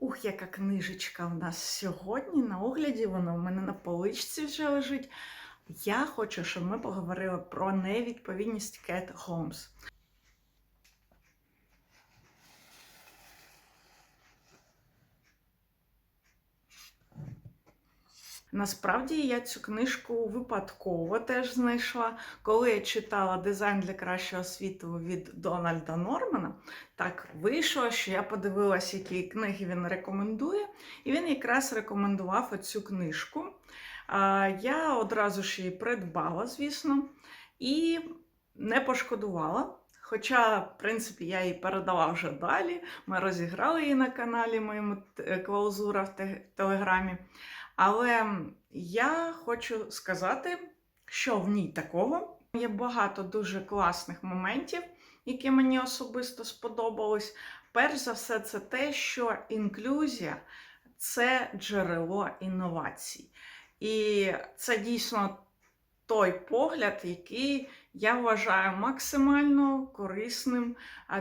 Ух, яка книжечка в нас сьогодні на огляді, вона у мене на поличці вже лежить. Я хочу, щоб ми поговорили про невідповідність Кет Холмс. Насправді я цю книжку випадково теж знайшла. Коли я читала дизайн для кращого світу від Дональда Нормана, так вийшло, що я подивилася, які книги він рекомендує, і він якраз рекомендував оцю книжку. Я одразу ж її придбала, звісно, і не пошкодувала. Хоча, в принципі, я її передала вже далі. Ми розіграли її на каналі моєму е, Клаузура в Телеграмі. Але я хочу сказати, що в ній такого. Є багато дуже класних моментів, які мені особисто сподобались. Перш за все, це те, що інклюзія це джерело інновацій. І це дійсно той погляд, який я вважаю максимально корисним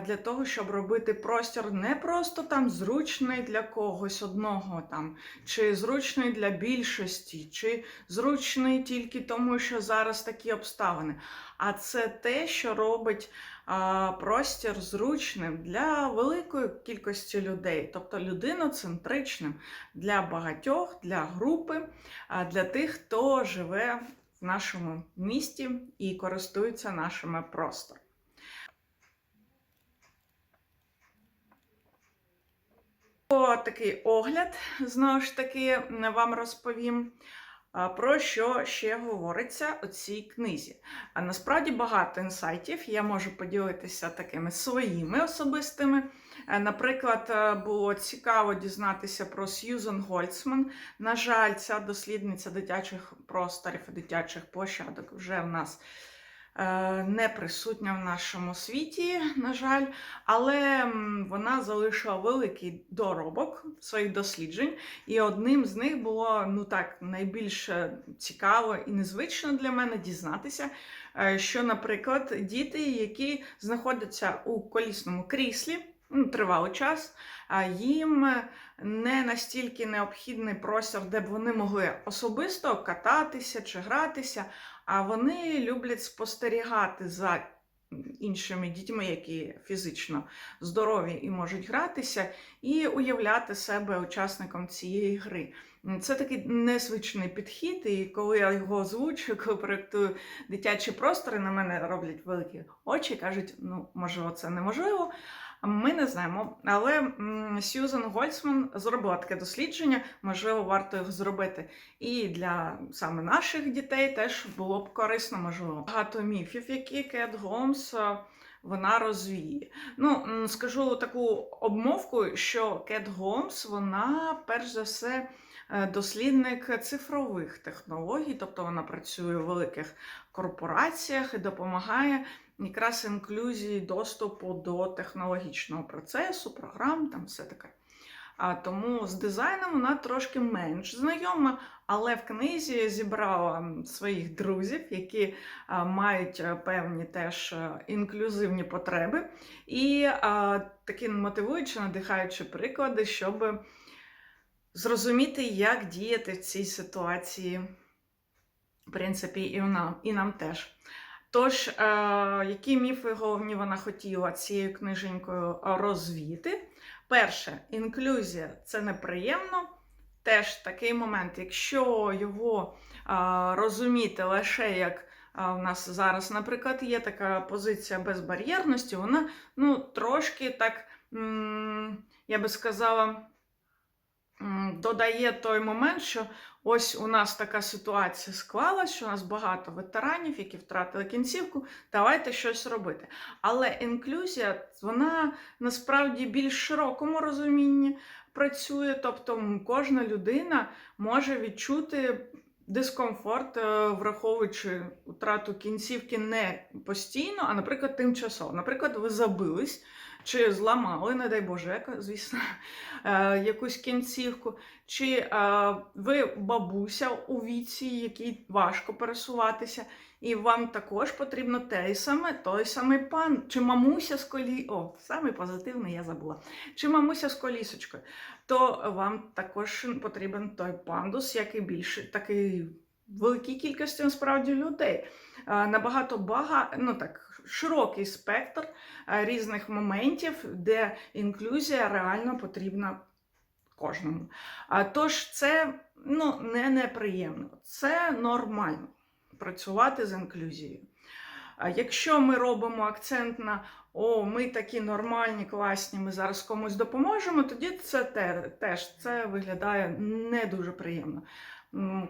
для того, щоб робити простір не просто там зручний для когось одного там, чи зручний для більшості, чи зручний тільки тому, що зараз такі обставини. А це те, що робить а, простір зручним для великої кількості людей, тобто людиноцентричним для багатьох, для групи, а, для тих, хто живе в нашому місті і користуються нашими просторами. Такий огляд, знову ж таки, вам розповім. Про що ще говориться у цій книзі? А насправді багато інсайтів. Я можу поділитися такими своїми особистими. Е, Наприклад, е, було цікаво дізнатися про Сьюзен Гольцман. На жаль, ця дослідниця дитячих просторів і дитячих площадок вже в нас не присутня в нашому світі, на жаль, але вона залишила великий доробок своїх досліджень, і одним з них було ну так найбільш е, цікаво і незвично для мене дізнатися, е, що, наприклад, діти, які знаходяться у колісному кріслі. Ну, тривалий час, а їм не настільки необхідний простір, де б вони могли особисто кататися чи гратися, а вони люблять спостерігати за іншими дітьми, які фізично здорові і можуть гратися, і уявляти себе учасником цієї гри. Це такий незвичний підхід, і коли я його озвучую, коли проєктую дитячі простори, на мене роблять великі очі, кажуть, ну, можливо, це неможливо. Ми не знаємо, але Сьюзен Гольцман зробила таке дослідження, можливо, варто його зробити. І для саме наших дітей теж було б корисно, можливо. Багато міфів, які Кет Голмс е, вона розвіє. Ну, скажу таку обмовку, що Кет Голмс, вона перш за все. е, Дослідник цифрових технологій, тобто вона працює у великих корпораціях і допомагає якраз інклюзії доступу до технологічного процесу, програм, там все таке. А тому з дизайном вона трошки менш знайома, але в книзі зібрала своїх друзів, які а, мають е, певні теж е, інклюзивні потреби, і а, такі мотивуючі, надихаючі приклади, щоб зрозуміти, як діяти в цій ситуації, в принципі, і нам, і нам теж. Тож, е, які міфи головні вона хотіла цією книженькою розвіяти? Перше, інклюзія це неприємно. Теж такий момент, якщо його е, розуміти лише як е, у нас зараз, наприклад, є така позиція безбар'єрності, вона ну, трошки так, я би сказала, додає той момент, що ось у нас така ситуація склалась, що у нас багато ветеранів, які втратили кінцівку, давайте щось робити. Але інклюзія, вона насправді більш широкому розумінні працює, тобто кожна людина може відчути дискомфорт, е, враховуючи втрату кінцівки не постійно, а, наприклад, тимчасово. Наприклад, ви забились. Чи зламали, не дай Боже, яка- звісно, е, якусь кінцівку, чи е, ви бабуся у віці, якій важко пересуватися, І вам також потрібно те саме, той самий пан, чи мамуся з колі... О, самий позитивний я забула. Чи мамуся з колісочкою, то вам також потрібен той пандус, який більше, такий великій кількості насправді людей. Набагато бага... ну так, широкий спектр різних моментів, де інклюзія реально потрібна кожному. Тож це ну, не неприємно, це нормально працювати з інклюзією. Якщо ми робимо акцент на о, ми такі нормальні, класні, ми зараз комусь допоможемо, тоді це теж це виглядає не дуже приємно.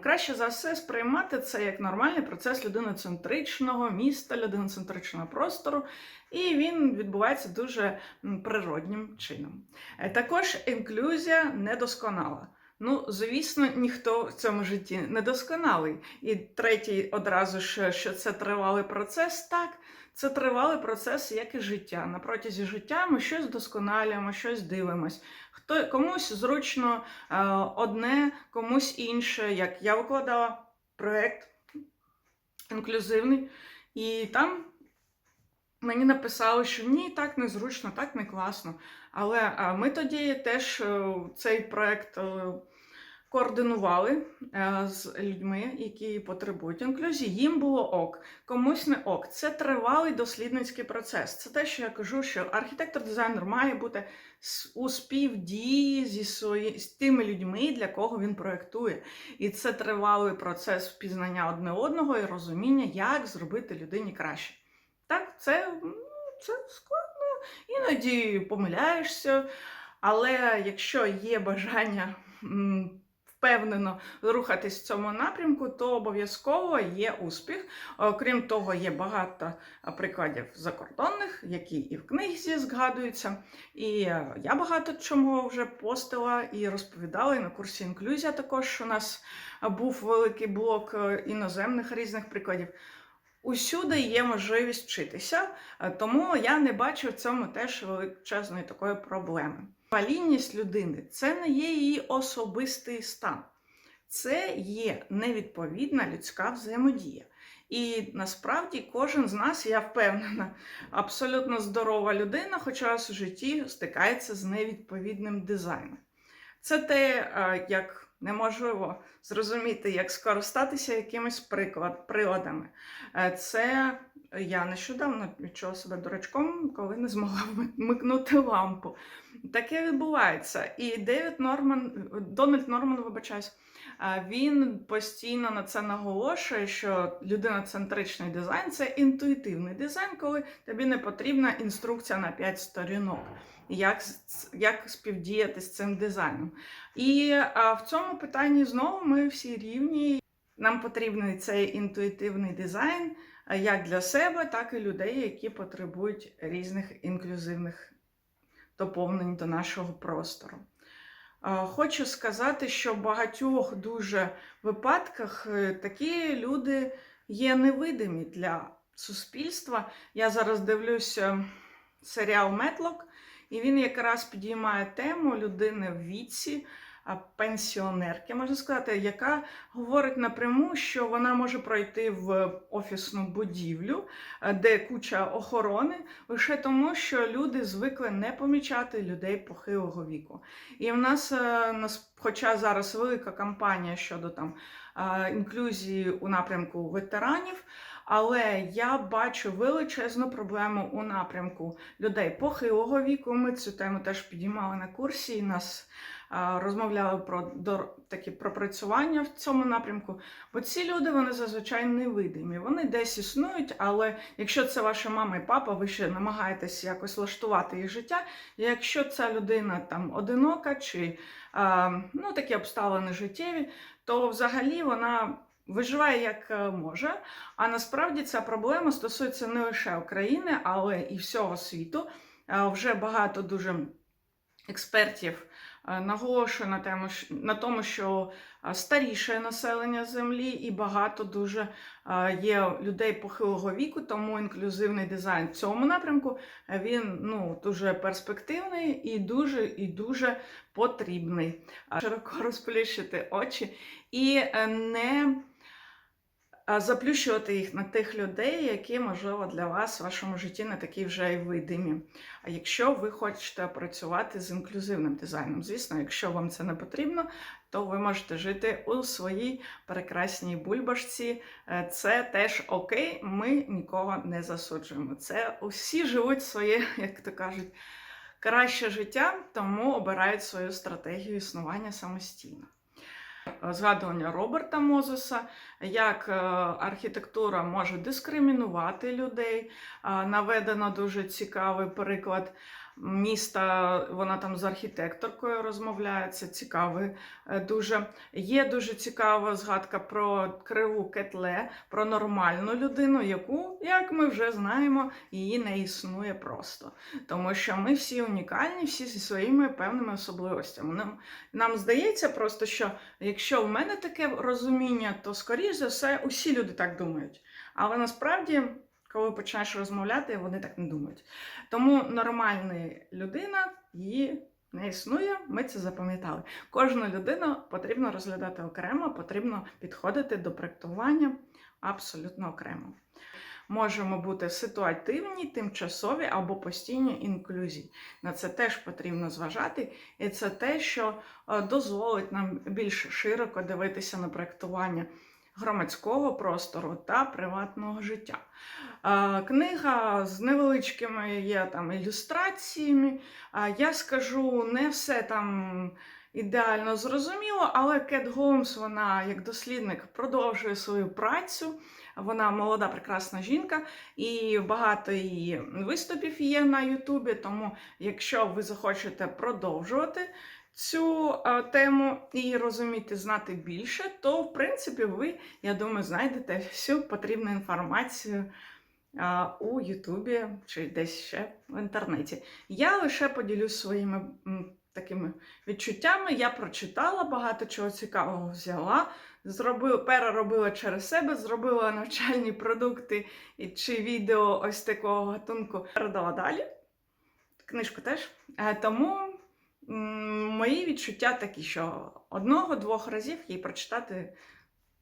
Краще за все сприймати це як нормальний процес людиноцентричного міста, людиноцентричного простору, і він відбувається дуже природнім чином. Е, Також інклюзія недосконала. Ну, звісно, ніхто в цьому житті не досконалий. І третій одразу ж, що це тривалий процес. Так, це тривалий процес, як і життя. На протязі життя ми щось вдосконалюємо, щось дивимось. Хто комусь зручно е, одне, комусь інше. Як я викладала проєкт інклюзивний, і там мені написали, що ні, так не зручно, так не класно. Але ми тоді теж е, цей проєкт е, координували е, з людьми, які потребують інклюзії. Їм було ок, комусь не ок. Це тривалий дослідницький процес. Це те, що я кажу, що архітектор-дизайнер має бути у співдії зі свої, з тими людьми, для кого він проєктує. І це тривалий процес впізнання одне одного і розуміння, як зробити людині краще. Так, це, ну, це складно, іноді помиляєшся, але якщо є бажання впевнено рухатись в цьому напрямку, то обов'язково є успіх. Окрім того, є багато прикладів закордонних, які і в книзі згадуються. І е, я багато чому вже постила і розповідала, і на курсі інклюзія також у нас був великий блок е, іноземних різних прикладів. Усюди є можливість вчитися, е, тому я не бачу в цьому теж величезної такої проблеми. Валінність людини це не є її особистий стан, це є невідповідна людська взаємодія. І насправді кожен з нас, я впевнена, абсолютно здорова людина, хоч раз у житті стикається з невідповідним дизайном. Це те, е, як неможливо зрозуміти, як скористатися якимись приклад, приладами. Е, Це я нещодавно відчула себе дурачком, коли не змогла вмикнути лампу. Таке відбувається. І Девід Норман, Дональд Норман, вибачаюсь, е, він постійно на це наголошує, що людиноцентричний дизайн це інтуїтивний дизайн, коли тобі не потрібна інструкція на 5 сторінок. Як, як співдіяти з цим дизайном. І а, в цьому питанні знову ми всі рівні. Нам потрібний цей інтуїтивний дизайн як для себе, так і людей, які потребують різних інклюзивних доповнень до нашого простору. Хочу сказати, що в багатьох дуже випадках е, такі люди є невидимі для суспільства. Я зараз дивлюся серіал Метлок, і він якраз підіймає тему людини в віці, пенсіонерки, можна сказати, яка говорить напряму, що вона може пройти в офісну будівлю, де куча охорони, лише тому, що люди звикли не помічати людей похилого віку. І в нас, е, хоча зараз велика кампанія щодо там інклюзії у напрямку ветеранів. Але я бачу величезну проблему у напрямку людей похилого віку. Ми цю тему теж підіймали на курсі і нас розмовляли про до, такі пропрацювання в цьому напрямку. Бо ці люди вони зазвичай невидимі. Вони десь існують, але якщо це ваша мама і папа, ви ще намагаєтесь якось влаштувати їх життя. І якщо ця людина там одинока чи ну, такі обставини життєві, то взагалі вона. Виживає як е, може, а насправді ця проблема стосується не лише України, але і всього світу. Е, Вже багато дуже експертів е, наголошує на, тему, на тому, що старіше населення землі і багато дуже є людей похилого віку, тому інклюзивний дизайн в цьому напрямку він ну, дуже перспективний і дуже і дуже потрібний. Широко розплющити очі і не заплющувати їх на тих людей, які, можливо, для вас в вашому житті не такі вже й видимі. А якщо ви хочете працювати з інклюзивним дизайном, звісно, якщо вам це не потрібно, то ви можете жити у своїй прекрасній бульбашці. Е, Це теж окей, ми нікого не засуджуємо. Це усі живуть своє, як то кажуть, краще життя, тому обирають свою стратегію існування самостійно. Згадування Роберта Мозеса, як е, архітектура може дискримінувати людей. Наведено дуже цікавий приклад міста. Вона там з архітекторкою розмовляє. Це цікавий е, дуже. Є дуже цікава згадка про криву кетле, про нормальну людину, яку, як ми вже знаємо, її не існує просто. Тому що ми всі унікальні, всі зі своїми певними особливостями. Нам, нам здається просто, що якщо в мене таке розуміння, то скоріш за все усі люди так думають. Але насправді, коли починаєш розмовляти, вони так не думають. Тому нормальна людина її не існує, ми це запам'ятали. Кожну людину потрібно розглядати окремо, потрібно підходити до проектування абсолютно окремо. Можемо бути ситуативні, тимчасові або постійні інклюзії. На це теж потрібно зважати, і це те, що е, дозволить нам більш широко дивитися на проектування громадського простору та приватного життя. Книга з невеличкими є там ілюстраціями. Я скажу, не все там ідеально зрозуміло, але Кет Голмс, вона як дослідник продовжує свою працю. Вона молода, прекрасна жінка, і багато її виступів є на Ютубі. Тому, якщо ви захочете продовжувати цю тему і розуміти, знати більше, то в принципі ви, я думаю, знайдете всю потрібну інформацію у Ютубі чи десь ще в інтернеті. Я лише поділюсь своїми такими відчуттями. Я прочитала багато чого цікавого взяла. Зробила, переробила через себе, зробила навчальні продукти чи відео ось такого гатунку. Передала далі. Книжку теж. Е, Тому мої відчуття такі, що одного-двох разів її прочитати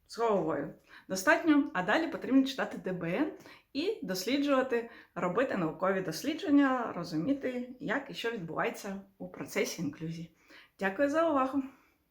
з головою достатньо, а далі потрібно читати ДБН і досліджувати, робити наукові дослідження, розуміти, як і що відбувається у процесі інклюзії. Дякую за увагу!